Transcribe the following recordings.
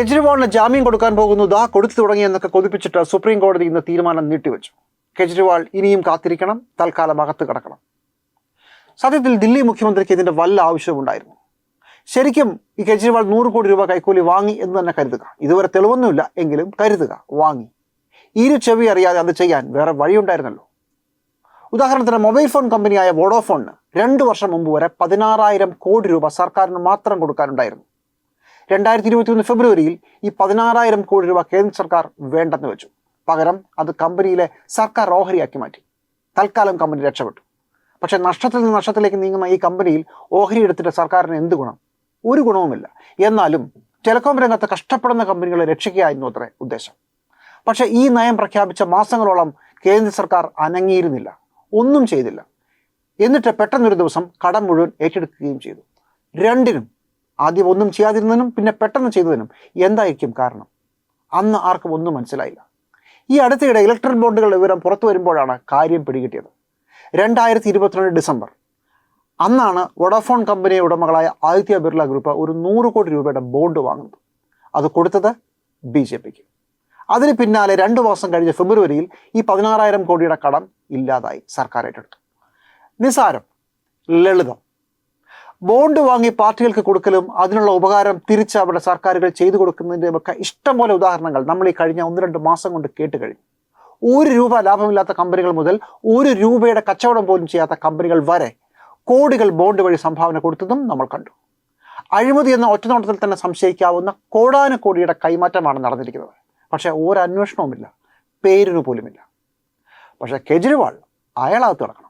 കെജ്രിവാളിന് ജാമ്യം കൊടുക്കാൻ പോകുന്നു ദാ കൊടുത്തു തുടങ്ങിയെന്നൊക്കെ കൊതിപ്പിച്ചിട്ട് സുപ്രീം കോടതി ഇന്ന് തീരുമാനം നീട്ടിവെച്ചു. കെജ്രിവാൾ ഇനിയും കാത്തിരിക്കണം തൽക്കാലം അകത്ത് കിടക്കണം. സത്യത്തിൽ ദില്ലി മുഖ്യമന്ത്രിക്ക് ഇതിന്റെ വല്ല ആവശ്യമുണ്ടായിരുന്നു ശരിക്കും ഈ കെജ്രിവാൾ നൂറ് കോടി രൂപ കൈക്കൂലി വാങ്ങി എന്ന് തന്നെ കരുതുക. ഇതുവരെ തെളിവൊന്നുമില്ല എങ്കിലും കരുതുക വാങ്ങി. ഇരു ചെവി അറിയാതെ അത് ചെയ്യാൻ വേറെ വഴിയുണ്ടായിരുന്നല്ലോ. ഉദാഹരണത്തിന് മൊബൈൽ ഫോൺ കമ്പനിയായ വോഡോഫോണിന് രണ്ട് വർഷം മുമ്പ് വരെ പതിനാറായിരം കോടി രൂപ സർക്കാരിന് മാത്രം കൊടുക്കാനുണ്ടായിരുന്നു. രണ്ടായിരത്തി ഇരുപത്തി ഒന്ന് ഫെബ്രുവരിയിൽ ഈ പതിനാറായിരം കോടി രൂപ കേന്ദ്ര സർക്കാർ വേണ്ടെന്ന് വെച്ചു. പകരം അത് കമ്പനിയിലെ സർക്കാർ ഓഹരിയാക്കി മാറ്റി. തൽക്കാലം കമ്പനി രക്ഷപ്പെട്ടു. പക്ഷെ നഷ്ടത്തിൽ നിന്ന് നഷ്ടത്തിലേക്ക് നീങ്ങുന്ന ഈ കമ്പനിയിൽ ഓഹരി എടുത്തിട്ട് സർക്കാരിന് എന്ത് ഗുണം? ഒരു ഗുണവുമില്ല. എന്നാലും ടെലികോം രംഗത്ത് കഷ്ടപ്പെടുന്ന കമ്പനികളെ രക്ഷിക്കുകയായിരുന്നു അത്രേ ഉദ്ദേശം. പക്ഷെ ഈ നയം പ്രഖ്യാപിച്ച മാസങ്ങളോളം കേന്ദ്ര സർക്കാർ അനങ്ങിയിരുന്നില്ല. ഒന്നും ചെയ്തില്ല. എന്നിട്ട് പെട്ടെന്നൊരു ദിവസം കടം മുഴുവൻ ഏറ്റെടുക്കുകയും ചെയ്തു. രണ്ടിനും ആദ്യം ഒന്നും ചെയ്യാതിരുന്നതിനും പിന്നെ പെട്ടെന്ന് ചെയ്തതിനും എന്തായിരിക്കും കാരണം? അന്ന് ആർക്കും ഒന്നും മനസ്സിലായില്ല. ഈ അടുത്തിടെ ഇലക്ട്രൽ ബോണ്ടുകളുടെ വിവരം പുറത്തു വരുമ്പോഴാണ് കാര്യം പിടികിട്ടിയത്. രണ്ടായിരത്തി ഇരുപത്തിരണ്ട് ഡിസംബർ. അന്നാണ് വൊഡാഫോൺ കമ്പനി ഉടമകളായ ആദിത്യ ബിർള ഗ്രൂപ്പ് ഒരു നൂറ് കോടി രൂപയുടെ ബോണ്ട് വാങ്ങുന്നത്. അത് കൊടുത്തത് ബി ജെ പിക്ക്. അതിന് പിന്നാലെ രണ്ട് മാസം കഴിഞ്ഞ ഫെബ്രുവരിയിൽ ഈ പതിനാറായിരം കോടിയുടെ കടം ഇല്ലാതായി സർക്കാർ ഏറ്റെടുത്തു നിസാരം ലളിതം. ബോണ്ട് വാങ്ങി പാർട്ടികൾക്ക് കൊടുക്കലും അതിനുള്ള ഉപകാരം തിരിച്ച് അവരുടെ സർക്കാരുകൾ ചെയ്തു കൊടുക്കുന്നതിന്റെയും ഒക്കെ ഇഷ്ടംപോലെ ഉദാഹരണങ്ങൾ നമ്മൾ ഈ കഴിഞ്ഞ ഒന്ന് രണ്ട് മാസം കൊണ്ട് കേട്ട് കഴിഞ്ഞു. ഒരു രൂപ ലാഭമില്ലാത്ത കമ്പനികൾ മുതൽ ഒരു രൂപയുടെ കച്ചവടം പോലും ചെയ്യാത്ത കമ്പനികൾ വരെ കോടികൾ ബോണ്ട് വഴി സംഭാവന കൊടുത്തതും നമ്മൾ കണ്ടു. അഴിമതി എന്ന ഒറ്റനോട്ടത്തിൽ തന്നെ സംശയിക്കാവുന്ന കോടാനുകോടിയുടെ കൈമാറ്റമാണ് നടന്നിരിക്കുന്നത്. പക്ഷേ ഒരന്വേഷണവുമില്ല പേരിനു പോലുമില്ല. പക്ഷേ കെജ്രിവാൾ അയാളകത്ത് കിടക്കണം.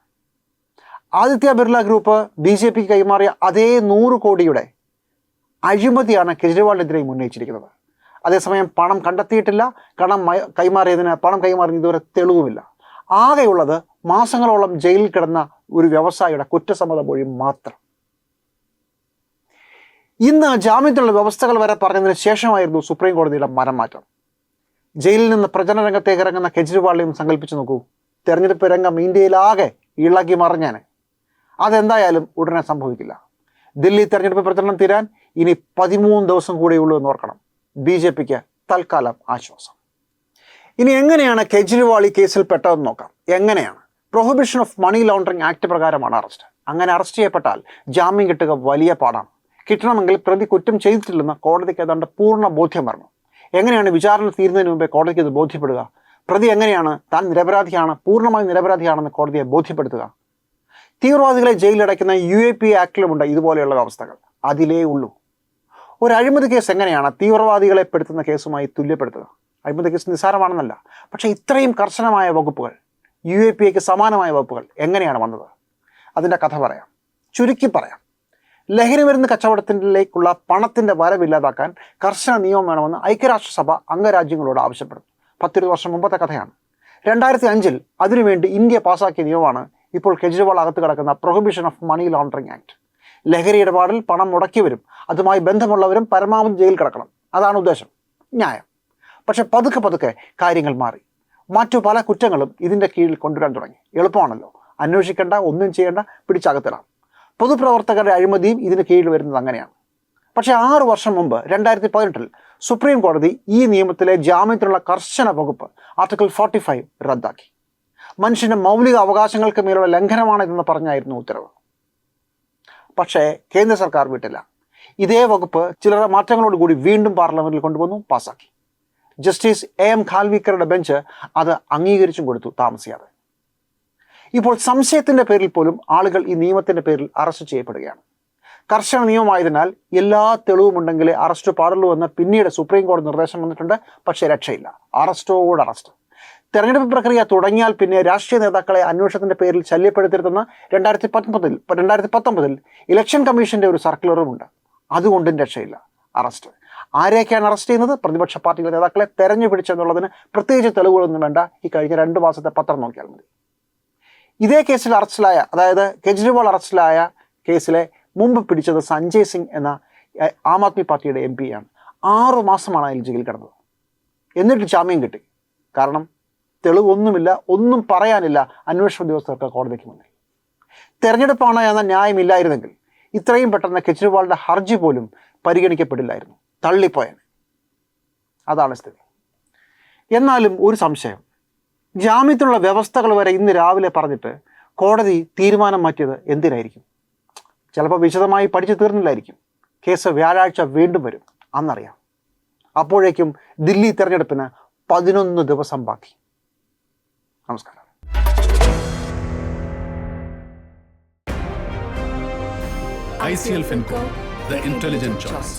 Aditya Birla group B J പിക്ക് കൈമാറിയ അതേ നൂറ് കോടിയുടെ അഴിമതിയാണ് കെജ്രിവാളിനെതിരെ ഉന്നയിച്ചിരിക്കുന്നത്. അതേസമയം പണം കണ്ടെത്തിയിട്ടില്ല. കണം കൈമാറിയതിന് പണം കൈമാറിയതിന് ഇതുവരെ തെളിവുമില്ല. ആകെയുള്ളത് മാസങ്ങളോളം ജയിലിൽ കിടന്ന ഒരു വ്യവസായിയുടെ കുറ്റസമ്മത മൊഴി മാത്രം. ഇന്ന് ജാമ്യത്തിലുള്ള വ്യവസ്ഥകൾ വരെ പറഞ്ഞതിന് ശേഷമായിരുന്നു സുപ്രീം കോടതിയുടെ മരംമാറ്റം ജയിലിൽ നിന്ന് പ്രചരണ രംഗത്തേക്ക് ഇറങ്ങുന്ന കെജ്രിവാളിനെയും സങ്കല്പിച്ചു നോക്കൂ. തെരഞ്ഞെടുപ്പ് രംഗം ഇന്ത്യയിലാകെ ഇളകി മറിഞ്ഞാന് അതെന്തായാലും ഉടനെ സംഭവിക്കില്ല. ദില്ലി തെരഞ്ഞെടുപ്പ് പ്രചരണം തീരാൻ ഇനി പതിമൂന്ന് ദിവസം കൂടെയുള്ളൂ എന്ന് ഓർക്കണം. ബി ജെ പിക്ക് തൽക്കാലം ആശ്വാസം. ഇനി എങ്ങനെയാണ് കെജ്രിവാൾ ഈ കേസിൽ പെട്ടതെന്ന് നോക്കാം. എങ്ങനെയാണ്? Prohibition of money laundering act പ്രകാരമാണ് അറസ്റ്റ്. അങ്ങനെ അറസ്റ്റ് ചെയ്യപ്പെട്ടാൽ ജാമ്യം കിട്ടുക വലിയ പാടാണ്. കിട്ടണമെങ്കിൽ പ്രതി കുറ്റം ചെയ്തിട്ടില്ലെന്ന് കോടതിക്ക് ഏതാണ്ട് പൂർണ ബോധ്യം വരണം. എങ്ങനെയാണ് വിചാരണ തീരുന്നതിന് മുമ്പേ കോടതിക്ക് ഇത് ബോധ്യപ്പെടുക? പ്രതി എങ്ങനെയാണ്? താൻ നിരപരാധിയാണ് പൂർണമായും നിരപരാധിയാണെന്ന് കോടതിയെ ബോധ്യപ്പെടുത്തുക? തീവ്രവാദികളെ ജയിലിലടയ്ക്കുന്ന യു എ പി ആക്ടിലുമുണ്ട് ഇതുപോലെയുള്ള അവസ്ഥകൾ. അതിലേ ഉള്ളൂ. ഒരു അഴിമതി കേസ് എങ്ങനെയാണ് തീവ്രവാദികളെ പെടുത്തുന്ന കേസുമായി തുല്യപ്പെടുത്തുക? അഴിമതി കേസ് നിസ്സാരമാണെന്നല്ല പക്ഷേ ഇത്രയും കർശനമായ വകുപ്പുകൾ യു എ പി എക്ക് സമാനമായ വകുപ്പുകൾ എങ്ങനെയാണ് വന്നത്? അതിന്റെ കഥ പറയാം. ചുരുക്കി പറയാം. ലഹരി മരുന്ന് കച്ചവടത്തിലേക്കുള്ള പണത്തിന്റെ വരവില്ലാതാക്കാൻ കർശന നിയമം വേണമെന്ന് ഐക്യരാഷ്ട്രസഭ അംഗരാജ്യങ്ങളോട് ആവശ്യപ്പെടുന്നു. പത്തിരുപത് വർഷം മുമ്പത്തെ കഥയാണ്. രണ്ടായിരത്തി അഞ്ചിൽ അതിനുവേണ്ടി ഇന്ത്യ പാസാക്കിയ നിയമമാണ് ഇപ്പോൾ കെജ്രിവാൾ അകത്ത് കിടക്കുന്ന prohibition of money laundering act ലഹരി ഇടപാടിൽ പണം മുടക്കി വരും അതുമായി ബന്ധമുള്ളവരും പരമാവധി ജയിൽ കിടക്കണം. അതാണ് ഉദ്ദേശം. ന്യായം. പക്ഷെ പതുക്കെ പതുക്കെ കാര്യങ്ങൾ മാറി. മറ്റു പല കുറ്റങ്ങളും ഇതിന്റെ കീഴിൽ കൊണ്ടുവരാൻ തുടങ്ങി. എളുപ്പമാണല്ലോ. അന്വേഷിക്കേണ്ട ഒന്നും ചെയ്യേണ്ട പിടിച്ചകത്തിടാം. പൊതുപ്രവർത്തകരുടെ അഴിമതിയും ഇതിന് കീഴിൽ വരുന്നത് അങ്ങനെയാണ്. പക്ഷേ ആറു വർഷം മുമ്പ് രണ്ടായിരത്തി പതിനെട്ടിൽ സുപ്രീം കോടതി ഈ നിയമത്തിലെ ജാമ്യത്തിനുള്ള കർശന വകുപ്പ് ആർട്ടിക്കിൾ ഫോർട്ടി ഫൈവ് റദ്ദാക്കി. മനുഷ്യന്റെ മൗലിക അവകാശങ്ങൾക്ക് മേലുള്ള ലംഘനമാണ് ഇതെന്ന് പറഞ്ഞായിരുന്നു ഉത്തരവ്. പക്ഷേ കേന്ദ്ര സർക്കാർ വിട്ടില്ല. ഇതേ വകുപ്പ് ചില മാറ്റങ്ങളോടുകൂടി വീണ്ടും പാർലമെന്റിൽ കൊണ്ടുവന്നു പാസാക്കി. ജസ്റ്റിസ് എ എം ഖാൽവിക്കറുടെ ബെഞ്ച് അത് അംഗീകരിച്ചും കൊടുത്തു താമസിയാതെ. ഇപ്പോൾ സംശയത്തിന്റെ പേരിൽ പോലും ആളുകൾ ഈ നിയമത്തിന്റെ പേരിൽ അറസ്റ്റ് ചെയ്യപ്പെടുകയാണ്. കർശന നിയമമായതിനാൽ എല്ലാ തെളിവുമുണ്ടെങ്കിലേ അറസ്റ്റ് പാടുള്ളൂ എന്ന് പിന്നീട് സുപ്രീം കോടതി നിർദ്ദേശം വന്നിട്ടുണ്ട്. പക്ഷേ രക്ഷയില്ല. അറസ്റ്റോട് അറസ്റ്റ്. തെരഞ്ഞെടുപ്പ് പ്രക്രിയ തുടങ്ങിയാൽ പിന്നെ രാഷ്ട്രീയ നേതാക്കളെ അന്വേഷണത്തിന്റെ പേരിൽ ശല്യപ്പെടുത്തരുതെന്ന് രണ്ടായിരത്തി പത്തൊമ്പതിൽ രണ്ടായിരത്തി പത്തൊമ്പതിൽ ഇലക്ഷൻ കമ്മീഷന്റെ ഒരു സർക്കുലറുമുണ്ട്. അതുകൊണ്ടും രക്ഷയില്ല. അറസ്റ്റ്. ആരെയൊക്കെയാണ് അറസ്റ്റ് ചെയ്യുന്നത്? പ്രതിപക്ഷ പാർട്ടികളുടെ നേതാക്കളെ തെരഞ്ഞു പിടിച്ചെന്നുള്ളതിന് പ്രത്യേകിച്ച് തെളിവുകളൊന്നും വേണ്ട. ഈ കഴിഞ്ഞ രണ്ട് മാസത്തെ പത്രം നോക്കിയാൽ മതി. ഇതേ കേസിൽ അറസ്റ്റിലായ അതായത് കെജ്രിവാൾ അറസ്റ്റിലായ കേസിലെ മുമ്പ് പിടിച്ചത് സഞ്ജയ് സിംഗ് എന്ന ആം ആദ്മി പാർട്ടിയുടെ എം പിയാണ് ആറു മാസമാണ് അതിൽ ജയിലിൽ കിടന്നത്. എന്നിട്ട് ജാമ്യം കിട്ടി. കാരണം തെളിവൊന്നുമില്ല ഒന്നും പറയാനില്ല അന്വേഷണ ഉദ്യോഗസ്ഥർക്ക് കോടതിക്ക് മുന്നിൽ. തെരഞ്ഞെടുപ്പാണ് എന്ന ന്യായമില്ലായിരുന്നെങ്കിൽ ഇത്രയും പെട്ടെന്ന് കെജ്രിവാളിന്റെ ഹർജി പോലും പരിഗണിക്കപ്പെടില്ലായിരുന്നു. തള്ളിപ്പോയൻ അതാണ് സ്ഥിതി. എന്നാലും ഒരു സംശയം. ജാമ്യത്തിനുള്ള വ്യവസ്ഥകൾ വരെ ഇന്ന് രാവിലെ പറഞ്ഞിട്ട് കോടതി തീരുമാനം മാറ്റിയത് എന്തിനായിരിക്കും? ചിലപ്പോൾ വിശദമായി പഠിച്ചു തീർന്നില്ലായിരിക്കും. കേസ് വ്യാഴാഴ്ച വീണ്ടും വരും. അന്നറിയാം. അപ്പോഴേക്കും ദില്ലി തെരഞ്ഞെടുപ്പിന് പതിനൊന്ന് ദിവസം ബാക്കി. ನಮಸ್ಕಾರ ICL Finco, the intelligent choice.